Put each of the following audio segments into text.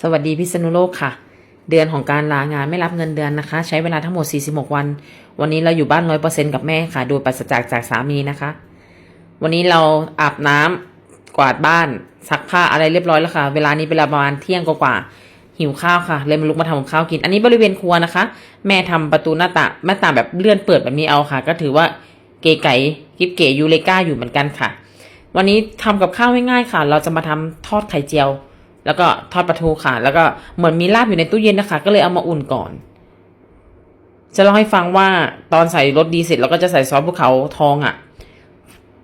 สวัสดีพิษณุโลกค่ะ เดือนของการลางานไม่รับเงินเดือนนะคะ ใช้เวลาทั้งหมด 46 วัน วันนี้เราอยู่บ้าน100%กับแม่ค่ะ โดยปราศจากจากสามีนะคะ วันนี้เราอาบน้ำกวาดบ้านซักผ้าอะไรเรียบร้อยแล้วค่ะ เวลานี้เป็นเวลาประมาณเที่ยงกว่าหิวข้าวค่ะ เลยมาลุกมาทำกับข้าวกิน อันนี้บริเวณครัวนะคะ แม่ทำประตูหน้าต่างหน้าต่างแบบเลื่อนเปิดแบบนี้เอาค่ะ ก็ถือว่าเก๋ไก๋กิบเก๋ยูเลก้าอยู่เหมือนกันค่ะ วันนี้ทำกับข้าวง่ายๆค่ะ เราจะมาทำทอดไข่เจียว แล้วก็ทอดปลาทูค่ะ แล้วก็เหมือนมีลาบอยู่ในตู้เย็นนะคะ ก็เลยเอามาอุ่นก่อน จะเล่าให้ฟังว่าตอนใส่รสดีเสร็จเราก็จะใส่ซอสภูเขาทองอะ่ะ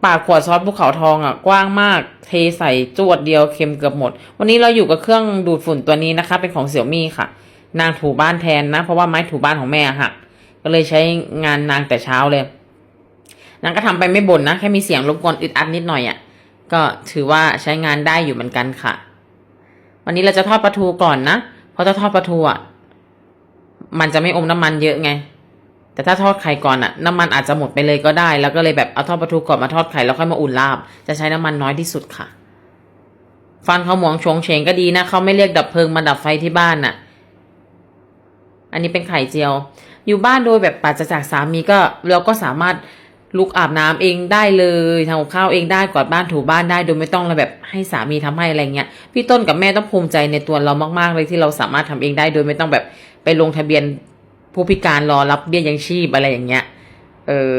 ปากขวดซอสภูเขาทองอะ่ะ กว้างมาก เทใส่จวดเดียวเค็มเกือบหมด วันนี้เราอยู่กับเครื่องดูดฝุ่นตัวนี้นะคะ เป็นของเสี่ยวมี่ค่ะ นางถูบ้านแทนนะ เพราะว่าไม้ถูบ้านของแม่หักก็เลยใช้งานนางแต่เช้าเลย นางก็ทำไปไม่บ่นนะ แค่มีเสียงรบกวนอึดอัดนิดหน่อยอะ่ะ ก็ถือว่าใช้งานได้อยู่เหมือนกันค่ะ วันนี้เราจะทอดปลาทูก่อนนะ เพราะถ้าทอดปลาทูอะ มันจะไม่อมน้ำมันเยอะไง แต่ถ้าทอดไข่ก่อนอะ น้ำมันอาจจะหมดไปเลยก็ได้ แล้วก็เลยแบบเอาทอดปลาทูก่อนมาทอดไข่แล้วค่อยมาอุ่นลาบ จะใช้น้ำมันน้อยที่สุดค่ะ ฟันเขาหมวงชงเฉงก็ดีนะเขาไม่เรียกดับเพลิงมาดับไฟที่บ้านน่ะ อันนี้เป็นไข่เจียว อยู่บ้านโดยแบบปราศจากสามีก็เราก็สามารถ ลุกอาบน้ำเองได้เลยทำกับข้าวเองได้กวาดบ้านถูบ้านได้โดยไม่ต้องแบบให้สามีทำให้อะไรเงี้ยพี่ต้นกับแม่ต้องภูมิใจในตัวเรามาก ๆ เลยที่เราสามารถทำเองได้โดยไม่ต้องแบบไปลงทะเบียนผู้พิการรอรับเบี้ยยังชีพอะไรอย่างเงี้ย เออ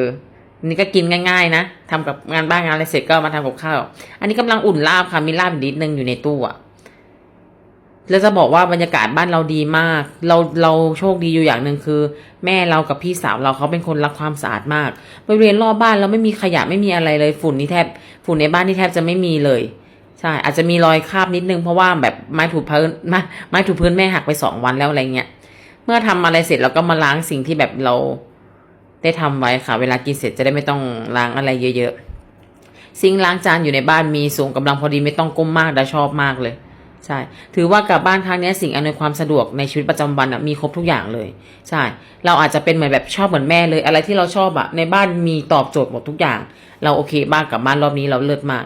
นี่ก็กินง่าย ๆ นะทำกับงานบ้านงานอะไรเสร็จก็มาทำกับข้าว อันนี้กำลังอุ่นลาบค่ะมีลาบอีกนิดนึงอยู่ในตู้อะ แล้วจะบอกว่าบรรยากาศบ้านเราดีมาก เราเราโชคดีอยู่อย่างหนึ่งคือ แม่เรากับพี่สาวเราเขาเป็นคนรักความสะอาดมากบริเวณรอบบ้านเราไม่มีขยะไม่มีอะไรเลย ฝุ่นนี่แทบ ฝุ่นในบ้านนี่แทบจะไม่มีเลยใช่อาจจะมีรอยคราบนิดนึงเพราะว่าแบบไม้ถูพื้นไม้ไม้ถูพื้นแม่หักไปสองวันแล้วอะไรเงี้ยเมื่อทำอะไรเสร็จเราก็มาล้างสิ่งที่แบบเราได้ทำไว้ค่ะ เวลากินเสร็จจะได้ไม่ต้องล้างอะไรเยอะๆซิงล้างจานอยู่ในบ้านมีสูงกำลังพอดีไม่ต้องก้มมากดาชอบมากเลย ใช่ ถือว่ากลับบ้านครั้งนี้สิ่งอำนวยความสะดวกในชีวิตประจำวันอะมีครบทุกอย่างเลย ใช่ เราอาจจะเป็นเหมือนแบบชอบเหมือนแม่เลย อะไรที่เราชอบอะในบ้านมีตอบโจทย์หมดทุกอย่าง เราโอเคบ้างกลับบ้านรอบนี้เราเลิศมาก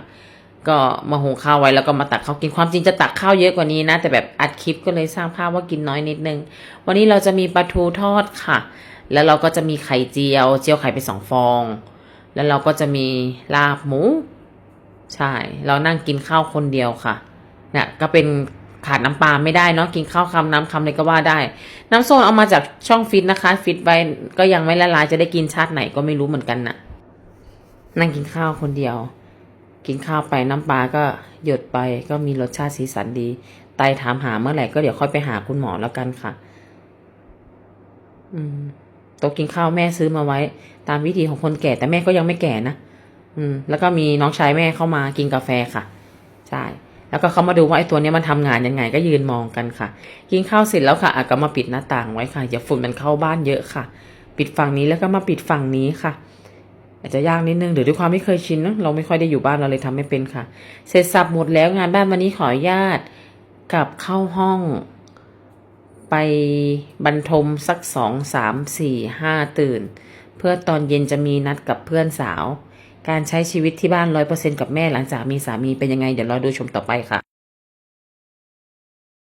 ก็มาหุงข้าวไว้แล้วก็มาตักข้าวกินความจริงจะตักข้าวเยอะกว่านี้นะ แต่แบบอัดคลิปก็เลยสร้างภาพว่ากินน้อยนิดนึง วันนี้เราจะมีปลาทูทอดค่ะ แล้วเราก็จะมีไข่เจียว เจียวไข่ไปสองฟอง แล้วเราก็จะมีลาบหมู ใช่ เรานั่งกินข้าวคนเดียวค่ะ เนี่ยก็เป็นขาดน้ำปลาไม่ได้เนาะกินข้าวคำน้ำคำเลยก็ว่าได้ น้ำส้มเอามาจากช่องฟิตนะคะ ฟิตไว้ก็ยังไม่ละลายจะได้กินชาติไหนก็ไม่รู้เหมือนกันนะนั่งกินข้าวคนเดียว กินข้าวไปน้ำปลาก็หยดไปก็มีรสชาติสีสันดี ไตถามหาเมื่อไหร่ก็เดี๋ยวค่อยไปหาคุณหมอแล้วกันค่ะ อืมโต๊ะกินข้าวแม่ซื้อมาไว้ ตามวิธีของคนแก่แต่แม่ก็ยังไม่แก่นะอืม แล้วก็มีน้องชายแม่เข้ามากินกาแฟค่ะใช่ แล้วก็เขามาดูว่าไอ้ตัวนี้มันทำงานยังไงก็ยืนมองกันค่ะ กินข้าวเสร็จแล้วค่ะอะก็มาปิดหน้าต่างไว้ค่ะอย่าฝุ่นมันเข้าบ้านเยอะค่ะ ปิดฝั่งนี้แล้วก็มาปิดฝั่งนี้ค่ะอาจจะยากนิดนึงหรือด้วยความไม่เคยชินเนอะเราไม่ค่อยได้อยู่บ้านเราเลยทำไม่เป็นค่ะ เสร็จสับหมดแล้วงานบ้านวันนี้ขออนุญาตกลับเข้าห้อง ไปบรรทมสักสองสามสี่ห้าตื่น เพื่อตอนเย็นจะมีนัดกับเพื่อนสาว การใช้ชีวิตที่บ้านร้อยเปอร์เซ็นกับแม่หลังจากมีสามีเป็นยังไง เดี๋ยวรอดูชมต่อไปค่ะ